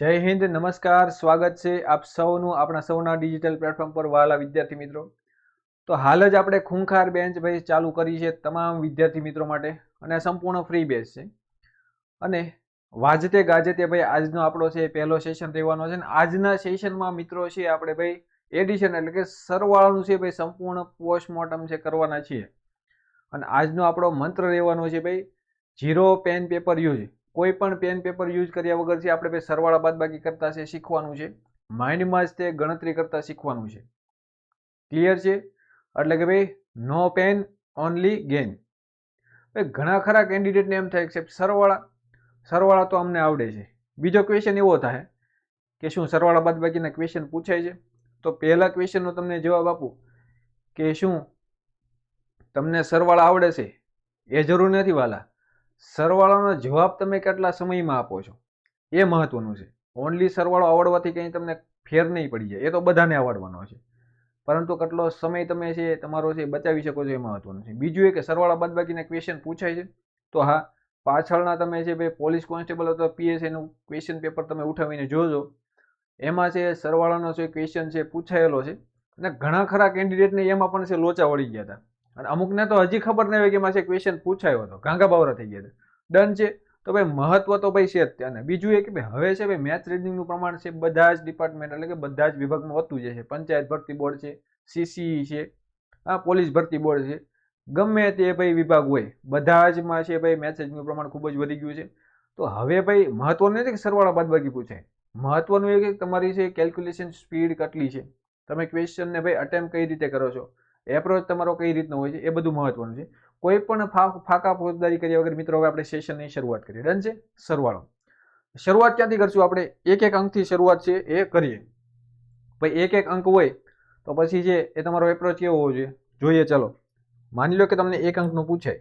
જય હિન્દ, નમસ્કાર, સ્વાગત છે આપ સૌનું, આપણા સૌના ડિજિટલ પ્લેટફોર્મ પર વાલા વિદ્યાર્થી મિત્રો. તો હાલ જ આપણે ખૂંખાર બેન્ચ ભાઈ ચાલુ કરી છે તમામ વિદ્યાર્થી મિત્રો માટે અને સંપૂર્ણ ફ્રી બેચ છે. અને વાજતે ગાજતે ભાઈ આજનો આપણો છે પહેલો સેશન રહેવાનો છે અને આજના સેશનમાં મિત્રો છે આપણે ભાઈ એડિશન એટલે કે સરવાળાનું છે ભાઈ સંપૂર્ણ પોસ્ટમોર્ટમ છે કરવાના છીએ. અને આજનો આપણો મંત્ર રહેવાનો છે ભાઈ જીરો પેન પેપર યુઝ કોઈ પણ પેન પેપર યુઝ કર્યા વગર છે, આપણે ભાઈ સરવાળા બાદબાકી કરતા છે, શીખવાનું છે. માઇન્ડમાં જ તે ગણતરી કરતા શીખવાનું છે. ક્લિયર છે? એટલે કે ભાઈ નો પેન ઓનલી ગેન ભાઈ, ઘણા ખરા કેન્ડિડેટને એમ થાય સાહેબ સરવાળા. સરવાળા તો અમને આવડે છે. બીજો ક્વેશ્ચન એવો થાય કે શું સરવાળા બાદબાકીના ક્વેશ્ચન પૂછાય છે? તો પહેલા ક્વેશ્ચનનો તમને જવાબ આપું કે શું તમને સરવાળા આવડે છે? એ જરૂર નથી વાલા. સરવાળાનો જવાબ તમે કેટલા સમયમાં આપો છો? એ મહત્વનું છે. ઓનલી સરવાળો આવડવાથી કંઈ તમને ફેર નહીં પડી જાય. એ તો બધાને આવડવાનો છે. પરંતુ કેટલો સમય તમે છે, તમારો છે બચાવી શકો છો એ મહત્વનું છે. બીજું એ કે સરવાળા બાદબાકીના ક્વેશ્ચન પૂછાય છે. તો હા, પાછળના તમે છે ભાઈ પોલીસ કોન્સ્ટેબલ અથવા પીએસઆઈનું ક્વેશ્ચન પેપર તમે ઉઠાવીને જોજો. એમાં છે, સરવાળાનો જે ક્વેશ્ચન છે પૂછાયેલો છે. અને ઘણા ખરા કેન્ડિડેટને એમાં પણ છે, લોચા વળી ગયા હતા. અને અમુકને તો હજી ખબર નહીં હોય કે એમાં ક્વેશ્ચન પૂછાયો હતો. કાંગા બાવરા થઈ ગયા ડન છે. તો ભાઈ મહત્વ તો ભાઈ છે જ અને બીજું એ કે ભાઈ હવે છે ભાઈ મેથ્સ રીડિંગનું પ્રમાણ છે બધા જ ડિપાર્ટમેન્ટ એટલે કે બધા જ વિભાગમાં વધતું જશે પંચાયત ભરતી બોર્ડ છે સીસીઈ છે આ પોલીસ ભરતી બોર્ડ છે. ગમે તે ભાઈ વિભાગ હોય, બધા જમાં છે ભાઈ મેથ્સ રીડિંગનું પ્રમાણ ખૂબ જ વધી ગયું છે. તો હવે ભાઈ મહત્વનું નથી કે સરવાળા બાદબાકી પૂછાય. મહત્વનું એ કે તમારી છે કેલ્ક્યુલેશન સ્પીડ કેટલી છે? તમે ક્વેશ્ચનને ભાઈ અટેમ્પ કઈ રીતે કરો છો? એપ્રોચ તમારો કઈ રીતનો હોય છે, એ બધું મહત્વનું છે. કોઈ પણ ફાંકા ફોજદારી કર્યા વગર મિત્રો, હવે આપણે સેશનની શરૂઆત કરીએ. ડન છે? સરવાળો. શરૂઆત ક્યાંથી કરશું આપણે? એક એક અંકથી શરૂઆત છે, એ કરીએ. ભાઈ, એક એક અંક હોય, તો પછી છે એ તમારો એપ્રોચ કેવો હોવો જોઈએ? જોઈએ, ચલો. માની લો કે તમને એક અંકનું પૂછે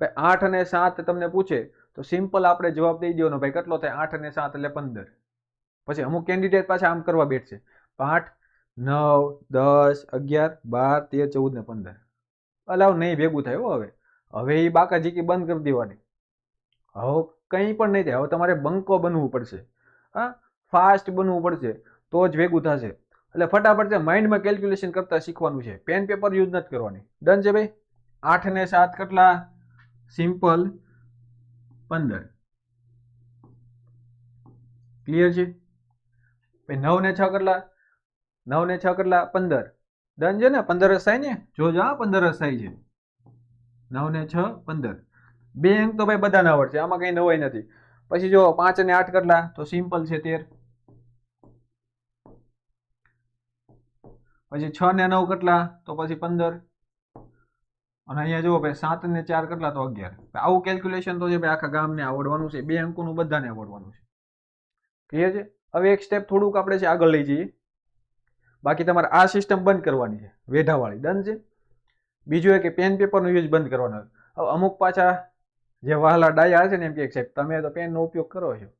ભાઈ, આઠ અને સાત તમને પૂછે, તો સિમ્પલ આપણે જવાબ દઈ દેવાનો. ભાઈ, કેટલો થાય? આઠ અને સાત એટલે પંદર. પછી અમુક કેન્ડિડેટ પાછા આમ કરવા બેઠશે. આઠ નવ, દસ, અગિયાર, બાર, તેર, ચૌદ ને પંદર. અલાવ નહીં ભેગું થાય હવે. હવે એ બાકાજીકી બંધ કરી દેવાની. હવે કંઈ પણ નહીં થાય. હવે તમારે બંકો બનવું પડશે. હા? ફાસ્ટ બનવું પડશે. તો જ ભેગું થશે. એટલે ફટાફટ છે માઇન્ડમાં કેલ્ક્યુલેશન કરતા શીખવાનું છે. પેન પેપર યુઝ નથી કરવાની. ડન છે ભાઈ? આઠ ને સાત કેટલા? સિમ્પલ પંદર. ક્લિયર છે? નવ ને છ કેટલા? નવ ને છ કેટલા? પંદર. ડન છે ને? પંદર રસાય ને? જોજો હા, પંદર રસાય છે. નવ ને છ, પંદર. બે અંક તો ભાઈ બધાને આવડશે આમાં કઈ નવાઈ નથી. પછી જો, પાંચ અને આઠ કેટલા? તો સિમ્પલ છે તેર. પછી છ ને નવ કેટલા? તો પછી પંદર. અને અહીંયા જુઓ ભાઈ, સાત ને ચાર કેટલા? તો અગિયાર. આવું કેલ્ક્યુલેશન તો છે ભાઈ, આખા ગામને આવડવાનું છે. બે અંકોનું બધાને આવડવાનું છે. ક્લિયર છે? હવે એક સ્ટેપ થોડુંક આપણે છે આગળ લઈ જઈએ. બાકી તમારે આ સિસ્ટમ બંધ કરવાની છે, વેઢાવાળી. ડન છે? બીજું એ કે પેન પેપરનો યુઝ બંધ કરવાનો હવે અમુક પાછા જે વહાલા ડાયા છે ને એમ કે સાહેબ, તમે તો પેનનો ઉપયોગ કરો છો.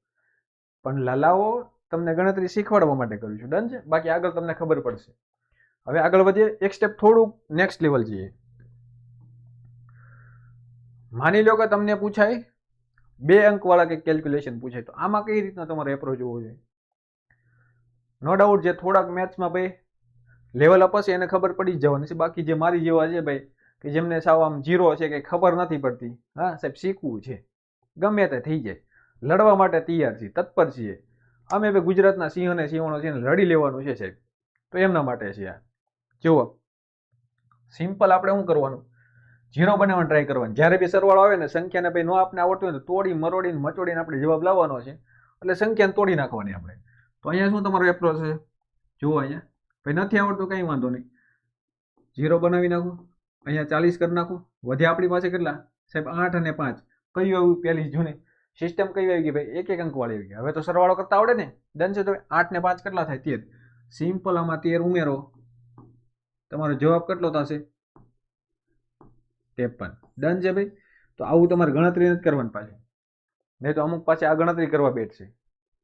પણ લલાવો તમને ગણતરી શીખવાડવા માટે કરું છું. ડન છે? બાકી આગળ તમને ખબર પડશે. હવે આગળ વધીએ. એક સ્ટેપ થોડુંક નેક્સ્ટ લેવલ જઈએ. માની લો કે તમને પૂછાય, બે અંકવાળા કે કેલ્ક્યુલેશન પૂછાય, તો આમાં કઈ રીતના તમારો એપ્રોચ હોવો જોઈએ? નો ડાઉટ જે થોડાક મેથ્સમાં ભાઈ લેવલ અપ એને ખબર પડી જ જવાની છે. બાકી જે મારી જેવા છે ભાઈ, કે જેમને સાવ આમ જીરો છે કે ખબર નથી પડતી. હા, સાહેબ, શીખવું છે. ગમે તે થઈ જાય. લડવા માટે તૈયાર છીએ, તત્પર છીએ. અમે ભાઈ ગુજરાતના સિંહ અને સિંહણો છે લડી લેવાનું છે, સાહેબ. તો એમના માટે છે આ. જુઓ. સિમ્પલ આપણે શું કરવાનું? જીરો બનાવવાની ટ્રાય કરવાનું. જ્યારે બી સરવાળો આવે ને, સંખ્યાને ભાઈ ન આપને આવડતું હોય તો તોડી, મરોડીને, મચોડીને આપણે જવાબ લાવવાનો છે. એટલે સંખ્યાને તોડી નાખવાની આપણે. તો અહીંયા શું તમારો એપ્રોચ છે? જુઓ અહીંયા. ભાઈ, નથી આવડતું કંઈ વાંધો નહીં. ઝીરો બનાવી નાખો. અહીંયા ચાલીસ કરી નાખો. વધ્યા આપણી પાસે કેટલા? સાહેબ, આઠ અને પાંચ. કયું આવ્યું પહેલી જૂની? સિસ્ટમ કઈ આવી ગઈ ભાઈ? એક એક અંકવાળી આવી ગઈ. હવે તો સરવાળો કરતા આવડે ને? ડન છે તો આઠ ને પાંચ કેટલા થાય? તેર. સિમ્પલ આમાં તેર ઉમેરો. તમારો જવાબ કેટલો થશે? ત્રેપન. ડન છે ભાઈ? તો આવું તમારે ગણતરી નથી કરવાની પાછી. નહીં તો અમુક પાછી આ ગણતરી કરવા બેઠશે.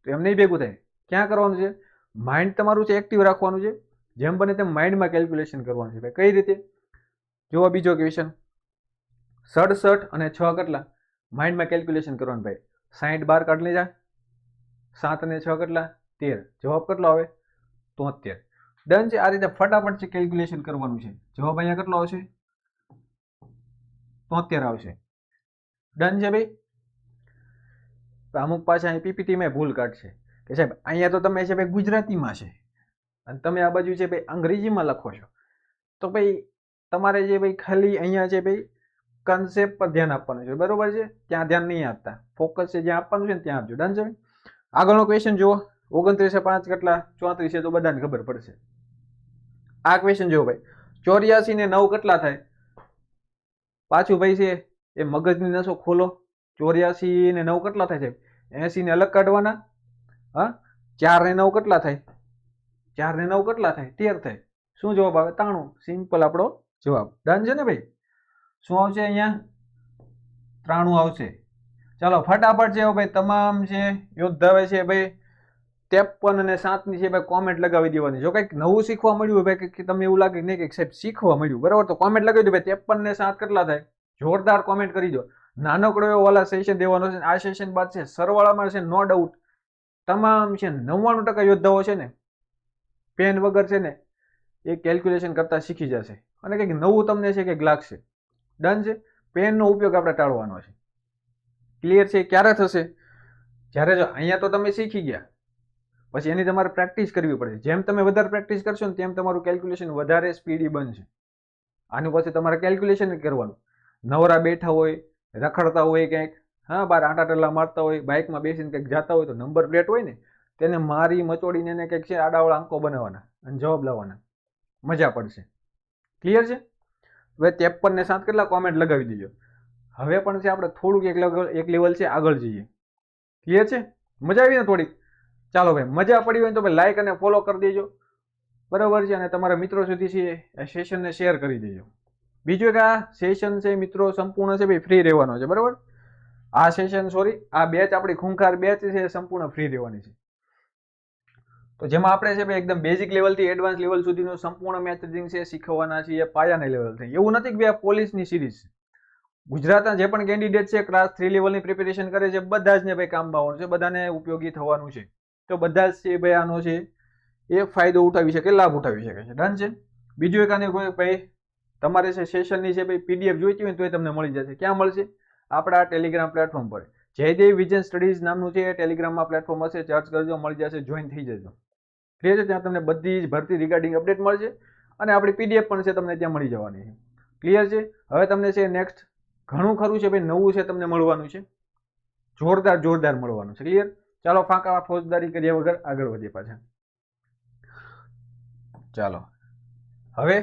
તો એમ નહીં ભેગું થાય. ક્યાં કરવાનું છે? માઇન્ડ તમારું છે એક્ટિવ રાખવાનું છે. જેમ બને તેમ માઇન્ડમાં કેલ્ક્યુલેશન કરવાનું છે. ભાઈ, કઈ રીતે? જોવા બીજો ક્વેશ્ચન સડસઠ અને છ કેટલા? માઇન્ડમાં કેલ્ક્યુલેશન કરવાનું ભાઈ. સાઠ બાર કાઢી જા સાત અને છ કેટલા? તેર. જવાબ કેટલો આવે? તોતેર. ડન છે? આ રીતે ફટાફટ છે કેલ્ક્યુલેશન કરવાનું છે. જવાબ અહીંયા કેટલો આવશે? તોતેર આવશે. ડન છે ભાઈ? અમુક પાછા અહીં પીપીટીમાં ભૂલ કાઢશે. કે સાહેબ, અહીંયા તો તમે છે ભાઈ ગુજરાતીમાં છે. અને તમે આ બાજુ છે ભાઈ અંગ્રેજીમાં લખો છો. તો ભાઈ તમારે જે ભાઈ ખાલી અહીંયા છે ભાઈ કન્સેપ્ટ પર ધ્યાન આપવાનું છે. બરોબર છે? ત્યાં ધ્યાન નહીં આપતા. ફોકસ છે જ્યાં આપવાનું છે ને ત્યાં આપજો. ડન છે આગળનો ક્વેશ્ચન જુઓ. ઓગણત્રીસે પાંચ કેટલા? ચોત્રીસ તો બધાને ખબર પડશે. આ ક્વેશ્ચન જુઓ ભાઈ. ચોર્યાસી ને નવ કેટલા થાય? પાછું ભાઈ છે એ મગજની નસો ખોલો. ચોર્યાસી ને નવ કેટલા થાય છે એસી ને અલગ કાઢવાના. હા? ચાર ને નવ કેટલા થાય? ચાર ને નવ કેટલા થાય? તેર થાય. શું જવાબ આવે? ત્રાણું સિમ્પલ આપણો જવાબ. ડન છે ને ભાઈ? શું આવશે અહીંયા? ત્રાણું આવશે. ચાલો, ફટાફટ છે ભાઈ, તમામ છે યોદ્ધાવે છે ભાઈ. ત્રેપન અને સાતની છે ભાઈ કોમેન્ટ લગાવી દેવાની. જો કંઈક નવું શીખવા મળ્યું ભાઈ કે તમને એવું લાગે નહીં કે સાહેબ શીખવા મળ્યું. બરાબર? તો કોમેન્ટ લગાવી દો ભાઈ. ત્રેપન ને સાત કેટલા થાય? જોરદાર કોમેન્ટ કરી દો. નાનકડો એવો વાલા સેશન દેવાનો છે આ સેશન બાદ છે, સરવાળામાં છે નો ડાઉટ તમામ છે નવ્વાણું ટકા યોદ્ધાઓ છે ને પેન વગર છે ને એ કેલ્ક્યુલેશન કરતા શીખી જશે. અને કંઈક નવું તમને છે કંઈક લાગશે. ડન છે. પેનનો ઉપયોગ આપણે ટાળવાનો છે. ક્લિયર છે? ક્યારે થશે? જ્યારે જો અહીંયા તો તમે શીખી ગયા. પછી એની તમારે પ્રેક્ટિસ કરવી પડે જેમ તમે વધારે પ્રેક્ટિસ કરશો ને તેમ તમારું કેલ્ક્યુલેશન વધારે સ્પીડી બનશે. આનું પછી તમારે કેલ્ક્યુલેશન કરવાનું. નવરા બેઠા હોય, રખડતા હોય ક્યાંક હા, બાર આંટા ટલા મારતા હોય, બાઇકમાં બેસીને કંઈક જતા હોય તો નંબર પ્લેટ હોય ને, તેને મારી મચોડીને એને કંઈક છે, આડાવાળા અંકો બનાવવાના અને જવાબ લાવવાના. મજા પડશે. ક્લિયર છે? હવે ત્રેપન ને સાત કેટલા કોમેન્ટ લગાવી દેજો. હવે પણ છે, આપણે થોડુંક એક લેવલ એક લેવલ છે, આગળ જઈએ. ક્લિયર છે? મજા આવી ને થોડીક? ચાલો ભાઈ, મજા પડી હોય તો ભાઈ લાઈક અને ફોલો કરી દેજો. બરાબર છે, અને તમારા મિત્રો સુધી છે, એ સેશનને શેર કરી દેજો. બીજું એક આ સેશન છે, મિત્રો, સંપૂર્ણ છે, ભાઈ ફ્રી રહેવાનો છે, બરાબર? આ સેશન સોરી આ બેચ આપણી ખૂંખાર બેચ છે, એ સંપૂર્ણ ફ્રી રહેવાની છે. તો જેમાં આપણે છે, ભાઈ, એકદમ બેઝિક લેવલથી એડવાન્સ લેવલ સુધીનું સંપૂર્ણ મેથડિંગ છે શીખવવાના છીએ પાયાના લેવલથી એવું નથી કે ભાઈ પોલીસની સિરીઝ છે. ગુજરાતના જે પણ કેન્ડિડેટ છે ક્લાસ થ્રી લેવલની પ્રિપેરેશન કરે છે, બધા જ ને ભાઈ કામમાં આવવાનું છે, બધાને ઉપયોગી થવાનું છે. તો બધા જ છે, ભાઈ, આનો છે, એ ફાયદો ઉઠાવી શકે, લાભ ઉઠાવી શકે છે. ડન છે? બીજું એક આને કોઈ, ભાઈ, તમારે છે સેશનની છે, ભાઈ પીડીએફ જોઈતી હોય તો એ તમને મળી જશે. ક્યાં મળશે? આપણા ટેલિગ્રામ પ્લેટફોર્મ પર. જયદેવ વિઝન સ્ટડીઝ નામનું છે ટેલિગ્રામમાં પ્લેટફોર્મ હશે સર્ચ કરજો, મળી જશે જોઈન થઈ જજો. ક્લિયર છે? ત્યાં તમને બધી જ ભરતી રિગાર્ડિંગ અપડેટ મળશે અને આપણી પીડીએફ પણ છે, તમને ત્યાં મળી જવાની છે. ક્લિયર છે? હવે તમને છે નેક્સ્ટ ઘણું ખરું છે ભાઈ, નવું છે તમને મળવાનું છે. જોરદાર જોરદાર મળવાનું છે. ક્લિયર ચાલો, ફાંકા ફોજદારી કર્યા વગર આગળ વધીએ પાછા. ચાલો. હવે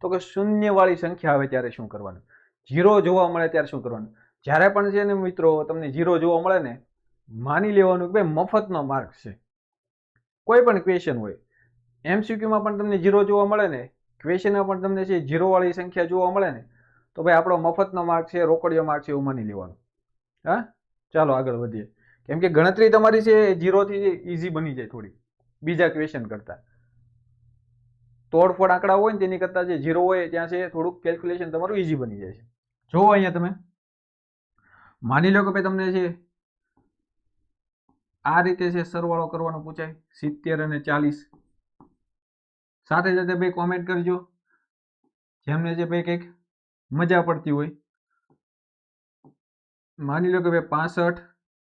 તો કે શૂન્યવાળી સંખ્યા આવે ત્યારે શું કરવાનું? જીરો જોવા મળે ત્યારે શું કરવાનું? જ્યારે પણ છે ને મિત્રો તમને જીરો જોવા મળે ને, માની લેવાનું કે ભાઈ મફતનો માર્ક છે. કોઈ પણ ક્વેશ્ચન હોય. એમસીક્યુમાં પણ તમને જીરો જોવા મળે ને ક્વેશ્ચનમાં પણ તમને છે જીરોવાળી સંખ્યા જોવા મળે ને, તો ભાઈ આપણો મફતનો માર્ક છે, રોકડિયો માર્ક છે એવું માની લેવાનું. હા? ચાલો આગળ વધીએ. કેમ કે ગણતરી તમારી છે જીરોથી ઇઝી બની જાય થોડી. બીજા ક્વેશ્ચન કરતાં. તોડફોડ આંકડા હોય ને તેની કરતાં જે જીરો હોય ત્યાં છે થોડુંક કેલ્ક્યુલેશન તમારું ઇઝી બની જાય છે. જુઓ અહીંયા તમે. માની લો કે ભાઈ તમને છે આ રીતે છે સરવાળો કરવાનો પૂછાય, સિત્તેર અને ચાલીસ. સાથે સાથે ભાઈ કોમેન્ટ કરજો. જેમને છે ભાઈ કંઈક મજા પડતી હોય. માની લો કે ભાઈ પાસઠ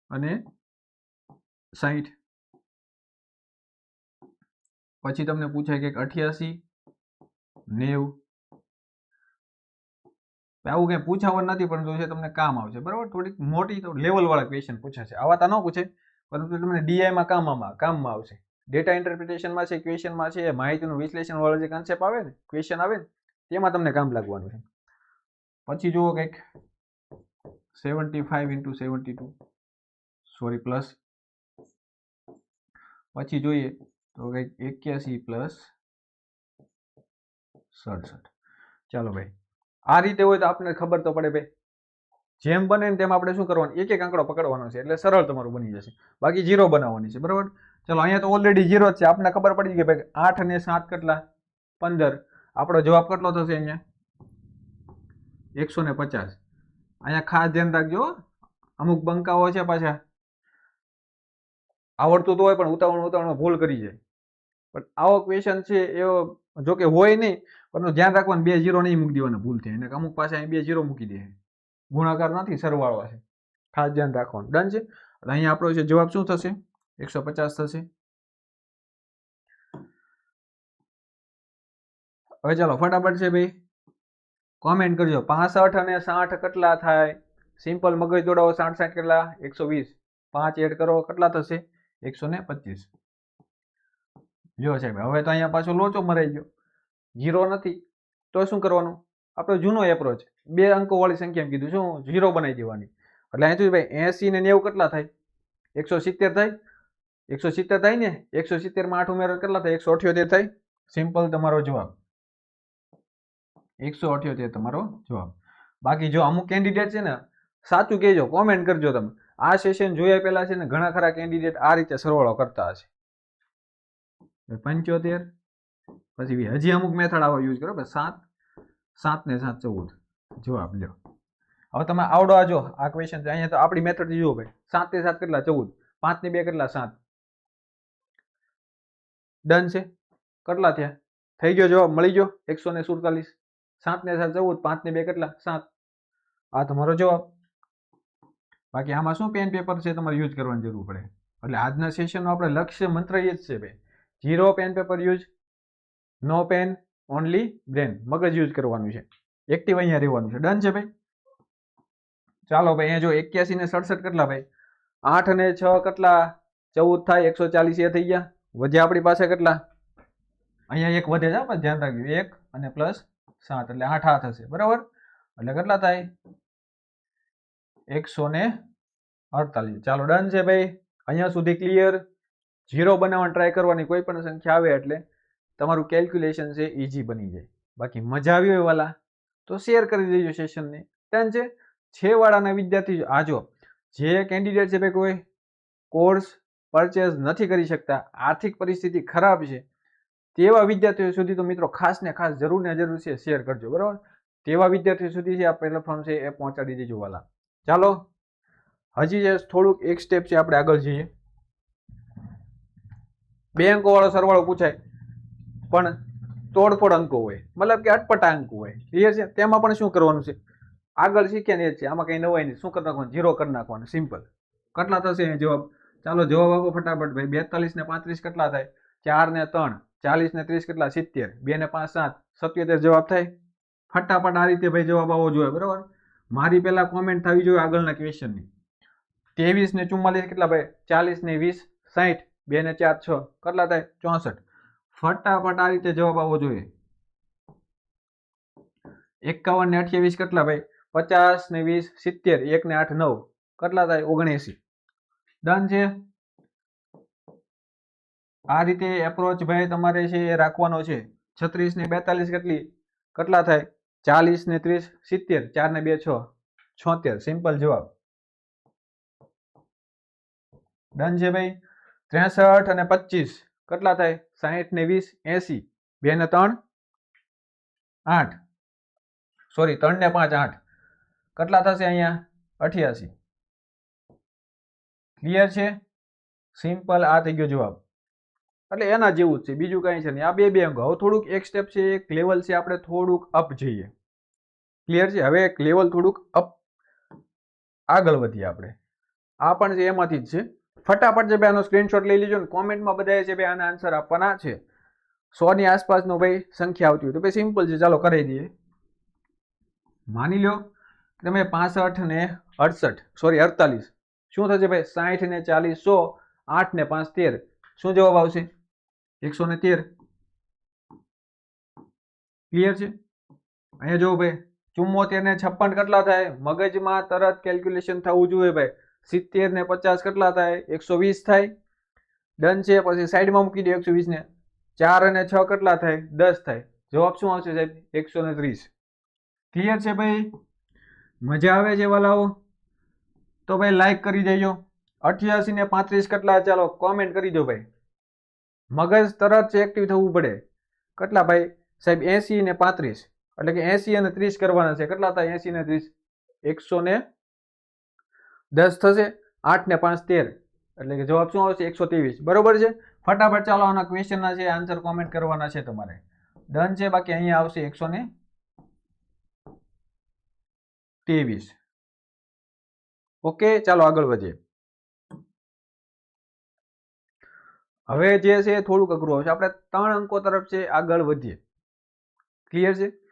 અને સાહીઠ પછી તમને પૂછાય કે અઠ્યાસી, નેવું. આવું કંઈ પૂછાવાનું નથી, પરંતુ છે તમને કામ આવશે, બરાબર? થોડીક મોટી તો લેવલવાળા ક્વેશ્ચન પૂછાશે. આવા તો ન પૂછે, પરંતુ તમને ડીઆઈમાં કામમાં કામમાં આવશે. ડેટા ઇન્ટરપ્રિટેશનમાં છે ક્વેશ્ચનમાં છે, માહિતીનું વિશ્લેષણવાળો જે કન્સેપ્ટ આવે ને ક્વેશ્ચન આવે ને, તેમાં તમને કામ લાગવાનું છે. પછી જુઓ કંઈક. Seventy five into seventy two sorry plus પછી જોઈએ તો કંઈક એક્યાસી પ્લસ સડસઠ. ચાલો ભાઈ. આ રીતે હોય તો આપણને ખબર તો પડે ભાઈ. જેમ બને ને તેમ આપણે શું કરવાનું? એક એક આંકડો પકડવાનો છે એટલે સરળ તમારું બની જશે. બાકી જીરો બનાવવાની છે, બરાબર? ચલો, અહીંયા તો ઓલરેડી જીરો છે. આપણને ખબર પડી ગઈ ભાઈ આઠ અને સાત કેટલા? પંદર. આપણો જવાબ કેટલો થશે અહીંયા? એકસો ને પચાસ. અહીંયા ખાસ ધ્યાન રાખજો. અમુક બંકાઓ છે પાછા. આવડતું તો હોય પણ ઉતાવળ ઉતાવળમાં ભૂલ કરી જાય. પણ આવો ક્વેશ્ચન છે એવો જો કે હોય નહીં પણ ધ્યાન રાખવાનું, બે જીરો નહીં મૂકી દેવાના, ભૂલ થાય એને અમુક પાસે અહીં બે જીરો મૂકી દે. ગુણાકાર નથી, સરવાળો છે ખાસ ધ્યાન રાખવાનું. ડન છે? એટલે અહીંયા આપણો છે જવાબ શું થશે? એકસો પચાસ થશે. હવે ચાલો, ફટાફટ છે ભાઈ. કોમેન્ટ કરજો. પાસઠ અને સાઠ કેટલા થાય? સિમ્પલ મગજ દોડાવો, સાઠ સાઠ કેટલા? એકસો વીસ. પાંચ એડ કરો, કેટલા થશે? એકસો ને પચીસ. જો સાહેબ, હવે તો અહીંયા પાછો લોચો મરાઈ ગયો. જીરો નથી. તો શું કરવાનું? આપણો જૂનો એપ્રોચ બે અંકોવાળી સંખ્યા એમ કીધું. શું? જીરો બનાવી દેવાની. એટલે અહીં અહીંથી ભાઈ, એસી ને નેવું કેટલા થાય? એકસો સિત્તેર થાય. એકસો સિત્તેર થાય ને? એકસો સિત્તેરમાં આઠ ઉમેરો કેટલા થાય? એકસો અઠ્યોતેર થાય. સિમ્પલ તમારો જવાબ. એકસો અઠ્યોતેર તમારો જવાબ. બાકી જો અમુક કેન્ડિડેટ છે ને, સાચું કહેજો કોમેન્ટ કરજો તમે. આ સેશન જોયા પહેલા છે ને, ઘણા ખરા કેન્ડિડેટ આ રીતે સરવાળો કરતા હશે. પંચોતેર પછી હજી અમુક મેથડ આવા યુઝ કરો સાત સાત ને સાત ચૌદ. જવાબ લ્યો. હવે તમે આવડો આજો આ ક્વેશ્ચન છે. અહીંયા તો આપણી મેથડ જુઓ ભાઈ. સાત ને સાત કેટલા? ચૌદ. પાંચ ને બે કેટલા? સાત. ડન છે. કેટલા થયા? થઈ ગયો જવાબ? મળી ગયો? એકસો ને સુડતાલીસ. સાત ને સાત ચૌદ, પાંચ ને બે કેટલા? સાત. આ તમારો જવાબ. બાકી આમાં શું પેન પેપર છે તમારે યુઝ કરવાની જરૂર પડે? એટલે આજના સેશનનો આપણે લક્ષ્ય મંત્ર એ જ છે ભાઈ. Zero pen paper use no pen only brain મગજ યુઝ કરવાનું છે. એક્ટિવ અહીંયા રહેવાનું છે. ડન છે ભાઈ? ચાલો ભાઈ, અહીંયા જો એક્યાસી ને સડસઠ કેટલા ભાઈ? આઠ અને છ કેટલા? ચૌદ થાય, એકસો ચાલીસ એ થઈ ગયા. વધ્યા આપણી પાસે કેટલા? અહીંયા એક વધે છે પણ ધ્યાન રાખજો. એક અને પ્લસ સાત, એટલે આઠ આ થશે. બરાબર? એટલે કેટલા થાય? એકસો ને અડતાલીસ. ચાલો ડન છે ભાઈ. અહીંયા સુધી ક્લિયર ઝીરો બનાવવાની ટ્રાય કરવાની કોઈ પણ સંખ્યા આવે એટલે તમારું કેલ્ક્યુલેશન છે ઇઝી બની જાય. બાકી મજા આવી હોય વાલા, તો શેર કરી દેજો સેશનને ડન છે છેવાડાના વિદ્યાર્થી આ જો કેન્ડિડેટ છે ભાઈ કોઈ કોર્સ પરચેઝ નથી કરી શકતા, આર્થિક પરિસ્થિતિ ખરાબ છે, તેવા વિદ્યાર્થીઓ સુધી તો મિત્રો ખાસ ને ખાસ જરૂર ને જરૂર છે શેર કરજો, બરાબર? તેવા વિદ્યાર્થીઓ સુધી છે આ પ્લેટફોર્મ છે એ પહોંચાડી દેજો વાલા. ચાલો, હજી જે થોડુંક એક સ્ટેપ છે, આપણે આગળ જઈએ. બે વાળો સરવાળો પૂછાય. પણ તોડફોડ અંકો હોય, મતલબ કે અટપટા અંકો હોય ક્લિયર છે? તેમાં પણ શું કરવાનું છે? આગળ શીખ્યા એ છે. આમાં કંઈ નવાય નહીં. શું કરી નાખવાનું? ઝીરો કરી નાખવાનું. સિમ્પલ કેટલા થશે જવાબ? ચાલો જવાબ આપો ફટાફટ ભાઈ. બેતાલીસ ને પાંત્રીસ કેટલા થાય? ચાર ને ત્રણ. ચાલીસ ને ત્રીસ કેટલા? સિત્તેર. બે ને પાંચ, સાત. સત્યોતેર જવાબ થાય? ફટાફટ આ રીતે ભાઈ જવાબ આવવો જોઈએ, બરાબર? મારી પહેલાં કોમેન્ટ થવી જોઈએ આગળના ક્વેશ્ચનની ત્રેવીસ ને ચુમ્માલીસ કેટલા ભાઈ? ચાલીસ ને વીસ. સાઠ બે ને ચાર, છ. કેટલા થાય? ચોસઠ. ફટાફટ આ રીતે જવાબ આવવો જોઈએ. એકાવન ને અઠ્યાવીસ કેટલા ભાઈ? પચાસ ને વીસ, સિત્તેર, એક ને આઠ, નવ. કેટલા થાય? ઓગણએસી. ડન છે? આ રીતે એપ્રોચ ભાઈ તમારે છે એ રાખવાનો છે. છત્રીસ ને બેતાલીસ કેટલી? કેટલા થાય? ચાલીસ ને ત્રીસ, સિત્તેર. ચાર ને બે, છ. છોતેર. સિમ્પલ જવાબ. ડન છે ભાઈ? ત્રેસઠ અને પચીસ. કેટલા થાય? સાહીઠ ને વીસ, એસી. બે ને ત્રણ? આઠ. સોરી ત્રણ ને પાંચ, આઠ. કેટલા થશે અહીંયા? અઠ્યાસી. ક્લિયર છે? સિમ્પલ આ થઈ ગયો જવાબ. એટલે એના જેવું જ છે, બીજું કાંઈ છે નહીં. આ બે બે અંકો. હવે થોડુંક એક સ્ટેપ છે, એક લેવલ છે, આપણે થોડુંક અપ જઈએ. ક્લિયર છે? હવે એક લેવલ થોડુંક અપ આગળ વધીએ આપણે. આ પણ છે, એમાંથી જ છે. ફટાફટ જે ભાઈ આનો સ્ક્રીનશોટ લઈ લેજો ને કોમેન્ટમાં બધાએ છે ભાઈ આના આન્સર આપવાના છે. સોની આસપાસનો ભાઈ સંખ્યા આવતી હોય તો ભાઈ સિમ્પલ છે, ચાલો કરી દઈએ. માની લો તમે પાસઠ ને અડસઠ સોરી અડતાલીસ. શું થશે ભાઈ? સાઠ ને ચાલીસ, સો, આઠ ને પાંચ, તેર. શું જવાબ આવશે? એકસો ને તેર. ક્લિયર છે? અહીંયા જોવો ભાઈ, ચુમ્મોતેર ને છપ્પન કેટલા થાય? મગજમાં તરત કેલ્ક્યુલેશન થવું જોઈએ ભાઈ. સિત્તેર ને પચાસ કેટલા થાય? એકસો વીસ થાય. ડન છે, પછી સાઈડમાં મૂકી દો એકસો વીસ ને. ચાર અને છ કેટલા થાય? દસ થાય. જવાબ શું આવશે સાહેબ? એકસો ને ત્રીસ. ક્લિયર છે ભાઈ? મજા આવે છે વાલાઓ? તો ભાઈ લાઈક કરી દેજો. અઠ્યાસી ને પાંત્રીસ કેટલા? ચાલો કોમેન્ટ કરી દો ભાઈ. મગજ તરત છે એક્ટિવ થવું પડે. કેટલા ભાઈ? સાહેબ, એસી ને પાંત્રીસ. એટલે કે એસી અને ત્રીસ કરવાના છે. કેટલા થાય? એસી ને ત્રીસ. એકસો ને દસ થશે, આઠ ને પાંચ તેર. એટલે કે જવાબ શું આવશે? એકસો ત્રેવીસ. બરોબર છે? ફટાફટ ચાલો આના ક્વેશ્ચનના છે આન્સર કોમેન્ટ કરવાના છે તમારે. ડન છે? બાકી અહીંયા આવશે એકસો ને ત્રેવીસ. ઓકે ચાલો આગળ વધીએ. હવે જે છે થોડુંક અઘરું આવશે. આપણે ત્રણ અંકો તરફ છે, આગળ વધીએ. ક્લિયર છે?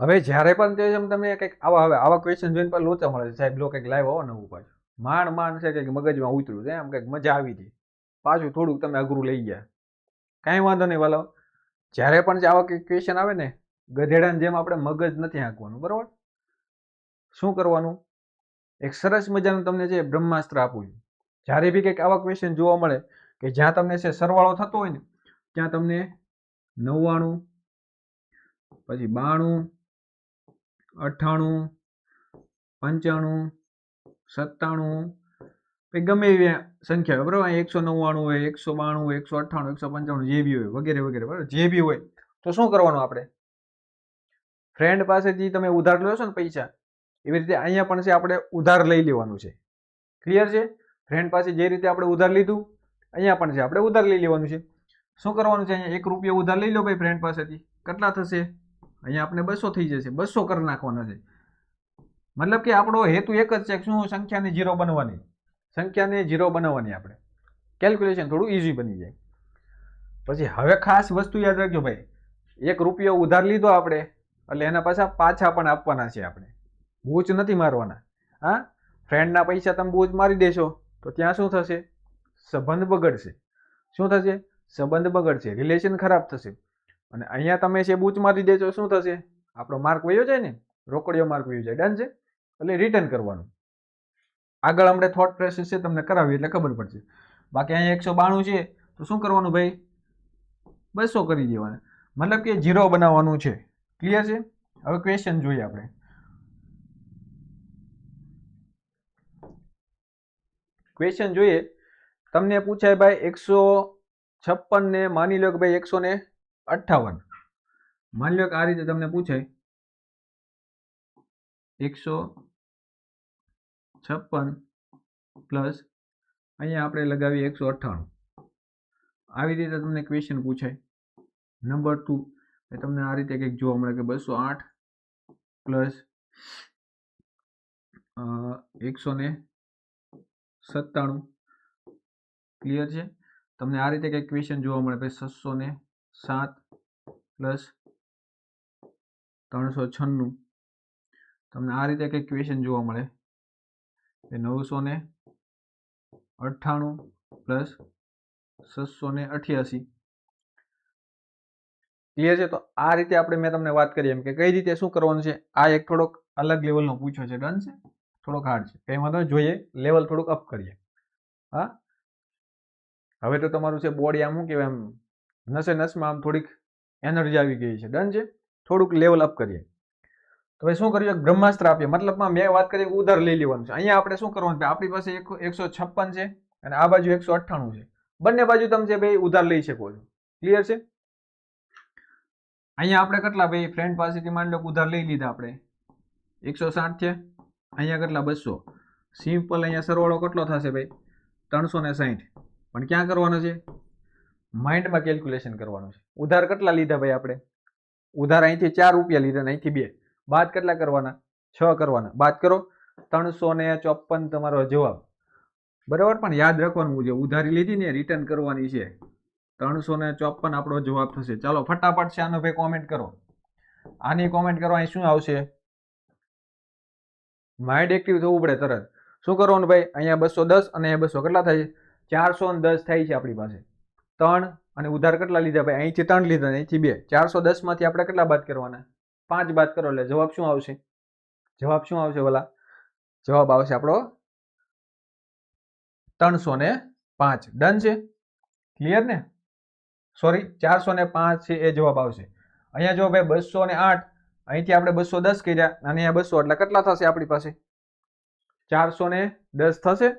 હવે જ્યારે પણ તે જેમ તમે કંઈક આવા હવે આવા ક્વેશ્ચન જોઈને પણ લોચા મળે છે. સાહેબ, લો કંઈક લાવ્યો આવો નવું પાછું. માંડ માંડ છે કંઈક મગજમાં ઉતર્યું છે. એમ કંઈક મજા આવી હતી પાછું થોડુંક તમે અઘરું લઈ ગયા. કાંઈ વાંધો નહીં, વાલો. જ્યારે પણ જે આવા કંઈક ક્વેશ્ચન આવે ને, ગધેડાની જેમ આપણે મગજ નથી હાંકવાનું, બરાબર? શું કરવાનું? એક સરસ મજાનું તમને છે બ્રહ્માસ્ત્ર આપું છું. જ્યારે બી કંઈક આવા ક્વેશ્ચન જોવા મળે કે જ્યાં તમને છે સરવાળો થતો હોય ને, ત્યાં તમને નવ્વાણું, પછી બાણું અઠ્ઠાણું, પંચાણું, સત્તાણું પછી ગમે એવી સંખ્યા હોય, બરાબર? એકસો નવ્વાણું હોય, એકસો બાણું એકસો અઠ્ઠાણું, એકસો પંચાણું જે બી હોય, વગેરે વગેરે, બરાબર? જે બી હોય. તો શું કરવાનું આપણે? ફ્રેન્ડ પાસેથી તમે ઉધાર લો છો ને પૈસા, એવી રીતે અહીંયા પણ છે, આપણે ઉધાર લઈ લેવાનું છે. ક્લિયર છે? ફ્રેન્ડ પાસે જે રીતે આપણે ઉધાર લીધું, અહીંયા પણ છે, આપણે ઉધાર લઈ લેવાનું છે. શું કરવાનું છે અહીંયા? એક રૂપિયા ઉધાર લઈ લો ભાઈ ફ્રેન્ડ પાસેથી. કેટલા થશે? અહીંયા આપણે બસો થઈ જશે, બસો કરી નાખવાના છે. મતલબ કે આપણો હેતુ એક જ છે શું? સંખ્યાને જીરો બનવાની. સંખ્યાને જીરો બનાવવાની આપણે. કેલ્ક્યુલેશન થોડું ઇઝી બની જાય. પછી હવે ખાસ વસ્તુ યાદ રાખજો ભાઈ. એક રૂપિયો ઉધાર લીધો આપણે, એટલે એના પાછા પાછા પણ આપવાના છે આપણે. બૂચ નથી મારવાના. હા? ફ્રેન્ડના પૈસા તમે બૂચ મારી દેશો, તો ત્યાં શું થશે? સંબંધ બગડશે. શું થશે? સંબંધ બગડશે. રિલેશન ખરાબ થશે. અને અહીંયા તમે છે બૂચ મારી દેજો, શું થશે? આપણો માર્ક વયો જાય ને, રોકડીયો માર્ક વયો જાય ડન છે? એટલે રિટર્ન કરવાનું. આગળ આપણે થોટ પ્રેસિસ છે તમને કરાવી એટલે ખબર પડશે. બાકી અહીંયા એકસો બાણું છે, તો શું કરવાનું ભાઈ? બસો કરી દેવાના. મતલબ કે જીરો બનાવવાનું છે. ક્લિયર છે? હવે ક્વેશ્ચન જોઈએ આપણે. ક્વેશ્ચન જોઈએ. તમને પૂછાય ભાઈ, એકસો છપ્પન ને માની લો કે ભાઈ એકસો ને અઠ્ઠાવન. માની લો કે આ રીતે તમને પૂછે એકસો છપ્પન પ્લસ અહીંયા આપણે લગાવીએ એકસો અઠ્ઠાણું. આવી રીતે તમને ક્વેશ્ચન પૂછાય. નંબર ટુ તમને આ રીતે કંઈક જોવા મળે કે બસો આઠ પ્લસ એકસો ને સત્તાણું. ક્લિયર છે? તમને આ રીતે કંઈક ક્વેશ્ચન જોવા મળે ભાઈ છસો ને સાત પ્લસ ત્રણસો છન્નું. તમને આ રીતે કંઈક ક્વેશ્ચન જોવા મળે. કે નવસો ને અઠ્ઠાણું પ્લસ છસો ને અઠ્યાસી. ક્લિયર છે? તો આ રીતે આપણે મેં તમને વાત કરી એમ કે કઈ રીતે શું કરવાનું છે? આ એક થોડોક અલગ લેવલનો પૂછ્યો છે. ડન છે? થોડોક હાર્ડ છે. કંઈ વાંધો જોઈએ. લેવલ થોડુંક અપ કરીએ. હા? હવે તો તમારું છે બોડી આમ શું કહેવાય આમ નસે નસમાં આમ થોડીક એનર્જી આવી ગઈ છે. ડન છે? થોડુંક લેવલ અપ કરીએ. તો હવે શું કર્યું? એક બ્રહ્માસ્ત્ર આપીએ મતલબમાં મેં વાત કરી ઉધાર લઈ લેવાનું છે. અહીંયા આપણે શું કરવાનું છે? આપણી પાસે એક એકસો છપ્પન છે અને આ બાજુ એકસો અઠ્ઠાણું છે. બંને બાજુ તમે જે ભાઈ ઉધાર લઈ શકો છો. ક્લિયર છે? અહીંયા આપણે કેટલા ભાઈ ફ્રેન્ડ પાસેથી માની લો ઉધાર લઈ લીધા આપણે. એકસો સાઠ છે. અહીંયા કેટલા? બસો. સિમ્પલ અહીંયા સરવાળો કેટલો થશે ભાઈ? ત્રણસો ને સાહીઠ પણ ક્યાં કરવાનો છે? માઇન્ડમાં કેલ્ક્યુલેશન કરવાનું છે. ઉધાર કેટલા લીધા ભાઈ આપણે? ઉધાર અહીંથી ચાર રૂપિયા લીધા અને અહીંથી બે. બાદ કેટલા કરવાના? છ કરવાના. બાદ કરો. ત્રણસો ને ચોપન તમારો જવાબ. બરાબર? પણ યાદ રાખવાનું છે ઉધારી લીધી ને રિટર્ન કરવાની છે. ત્રણસો ને ચોપન આપણો જવાબ થશે. ચાલો, ફટાફટ છે આનો ભાઈ કોમેન્ટ કરો. આની કોમેન્ટ કરો અહીં શું આવશે? માઇન્ડ એક્ટિવ થવું પડે તરત. શું કરવાનું ભાઈ? અહીંયા બસો દસ અને અહીંયા બસો કેટલા થાય છે? ચારસો ને દસ થાય છે આપણી પાસે. ત્રણ અને ઉધાર કેટલા લીધા ભાઈ? અહીંથી ત્રણ લીધા અહીંથી બે. ચારસો દસમાંથી આપણે કેટલા બાદ કરવાના? પાંચ બાદ કરો એટલે જવાબ શું આવશે? જવાબ શું આવશે ભલા? જવાબ આવશે આપણો ત્રણસો ને પાંચ. ડન છે? ક્લિયર ને? સોરી ચારસો ને પાંચ છે એ જવાબ આવશે. અહીંયા જો ભાઈ, બસો ને આઠ. અહીંથી આપણે બસો દસ કર્યા અને અહીંયા બસો એટલે કેટલા થશે આપણી પાસે? ચારસો ને દસ થશે?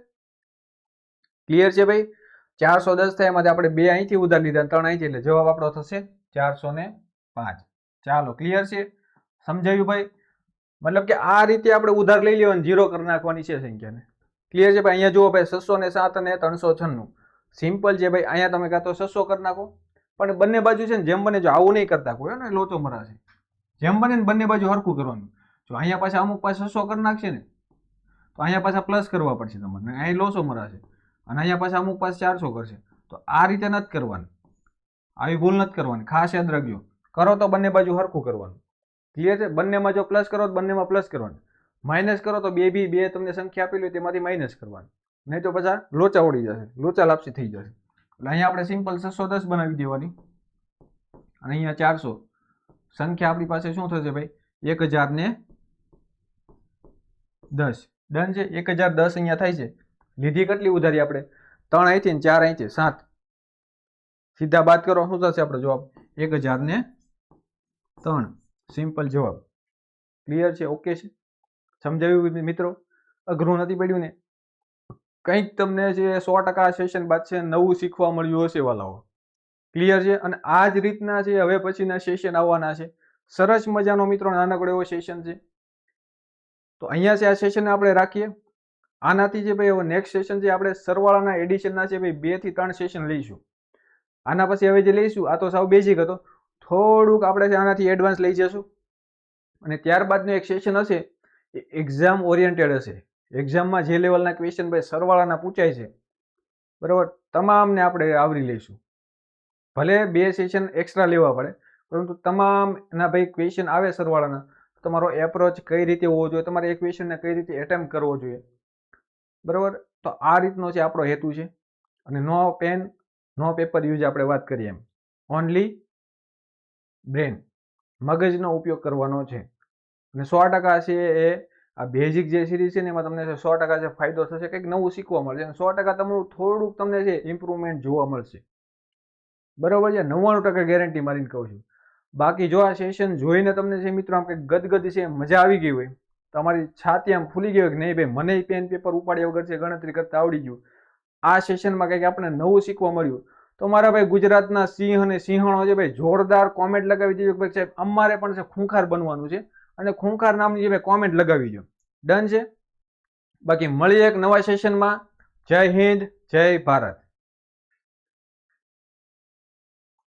ક્લિયર છે ભાઈ? ચારસો દસ થાય એમાંથી આપણે બે અહીંથી ઉધાર લીધા ત્રણ અહીંથી, એટલે જવાબ આપણો થશે ચારસો ને પાંચ. ચાલો ક્લિયર છે? સમજાયું ભાઈ? મતલબ કે આ રીતે આપણે ઉધાર લઈ લેવાની જીરો કરી નાખવાની છે સંખ્યાને. ક્લિયર છે ભાઈ? અહીંયા જુઓ ભાઈ, છસો ને સાત અને ત્રણસો છન્નું. સિમ્પલ છે ભાઈ, અહીંયા તમે કાં તો છસો કરી નાખો. પણ બંને બાજુ છે ને, જેમ બને જો આવું નહીં કરતા કોઈ ને? લોચો મરાશે જેમ બને ને બંને બાજુ હરખું કરવાનું. જો અહીંયા પાછા અમુક પાસે છસો કરી નાખશે ને, તો અહીંયા પાછા પ્લસ કરવા પડશે તમારે અહીં લોસો મરાશે અને અહીંયા પાછા અમુક પાસે ચારસો કરશે. તો આ રીતે નથી કરવાનું. આવી ભૂલ નથી કરવાની. ખાસ યાદ રાખજો. કરો તો બંને બાજુ હરખું કરવાનું. ક્લિયર છે? બંનેમાં જો પ્લસ કરો તો બંનેમાં પ્લસ કરવાનું. માઇનસ કરો તો બે બી, બે તમને સંખ્યા આપેલી હોય તેમાંથી માઇનસ કરવાનું. નહીં તો પાછા લોચા ઉડી જશે. લોચા લાપસી થઈ જશે. એટલે અહીંયા આપણે સિમ્પલ છસો દસ બનાવી દેવાની. અને અહીંયા ચારસો. સંખ્યા આપણી પાસે શું થશે ભાઈ? એક હજાર ને દસ. ડન છે? એક હજાર દસ અહીંયા થાય છે. લીધી કેટલી ઉધારી આપણે? ત્રણ અહીંથી ચાર અહીંથી, સાત. સીધા બાદ કરો, શું થશે આપણો જવાબ? એક હજાર ને ત્રણ. સિમ્પલ જવાબ. ક્લિયર છે? ઓકે છે? સમજાવ્યું મિત્રો? અઘરું નથી પડ્યું ને? કંઈક તમને જે સો ટકા સેશન બાદ છે, નવું શીખવા મળ્યું હશે વાલાઓ. ક્લિયર છે? અને આ જ રીતના છે, હવે પછીના સેશન આવવાના છે. સરસ મજાનો મિત્રો, નાનકડો એવો સેશન છે. તો અહીંયા છે આ સેશન આપણે રાખીએ. આનાથી જે ભાઈ, હવે નેક્સ્ટ સેશન જે આપણે સરવાળાના એડિશનના છે ભાઈ, બેથી ત્રણ સેશન લઈશું. આના પછી હવે જે લઈશું, આ તો સાવ બેઝિક હતો. થોડુંક આપણે આનાથી એડવાન્સ લઈ જશું અને ત્યારબાદનું એક સેશન હશે, એ એક્ઝામ ઓરિએન્ટેડ હશે. એક્ઝામમાં જે લેવલના ક્વેશ્ચન ભાઈ, સરવાળાના પૂછાય છે. બરાબર? તમામને આપણે આવરી લઈશું. ભલે બે સેશન એક્સ્ટ્રા લેવા પડે, પરંતુ તમામના ભાઈ ક્વેશ્ચન આવે સરવાળાના તમારો એપ્રોચ કઈ રીતે હોવો જોઈએ? તમારે એ ક્વેશ્ચનને કઈ રીતે એટેમ્પ કરવો જોઈએ? બરાબર? તો આ રીતનો છે આપણો હેતુ છે. અને no pen, no paper use આપણે વાત કરીએ એમ. ઓનલી બ્રેન મગજનો ઉપયોગ કરવાનો છે. અને સો ટકા છે એ, આ બેઝિક જે સિરીઝ છે ને એમાં તમને સો ટકા જે ફાયદો થશે, કંઈક નવું શીખવા મળશે. અને સો ટકા તમારું થોડુંક તમને છે ઇમ્પ્રુવમેન્ટ જોવા મળશે. બરાબર છે? નવ્વાણું ટકા ગેરંટી મારીને કહું છું. બાકી જો આ સેશન જોઈને તમને છે મિત્રો આમ કંઈક ગદગદ છે, મજા આવી ગઈ હોય તમારી છાતી આમ ફૂલી ગઈ કે નહીં ભાઈ? મને પેન પેપર ઉપાડ્યા વગર છે, ગણતરી કરતા આવડી ગયું. આ સેશનમાં કંઈક આપણે નવું શીખવા મળ્યું. તો મારા ભાઈ ગુજરાતના સિંહ અને સિંહણો છે ભાઈ, જોરદાર કોમેન્ટ લગાવી કે ભાઈ સાહેબ અમારે પણ છે ખૂંખાર બનવાનું છે અને ખૂંખાર નામની જે ભાઈ કોમેન્ટ લગાવી દો ડન છે? બાકી મળીએ એક નવા સેશનમાં જય હિન્દ, જય ભારત.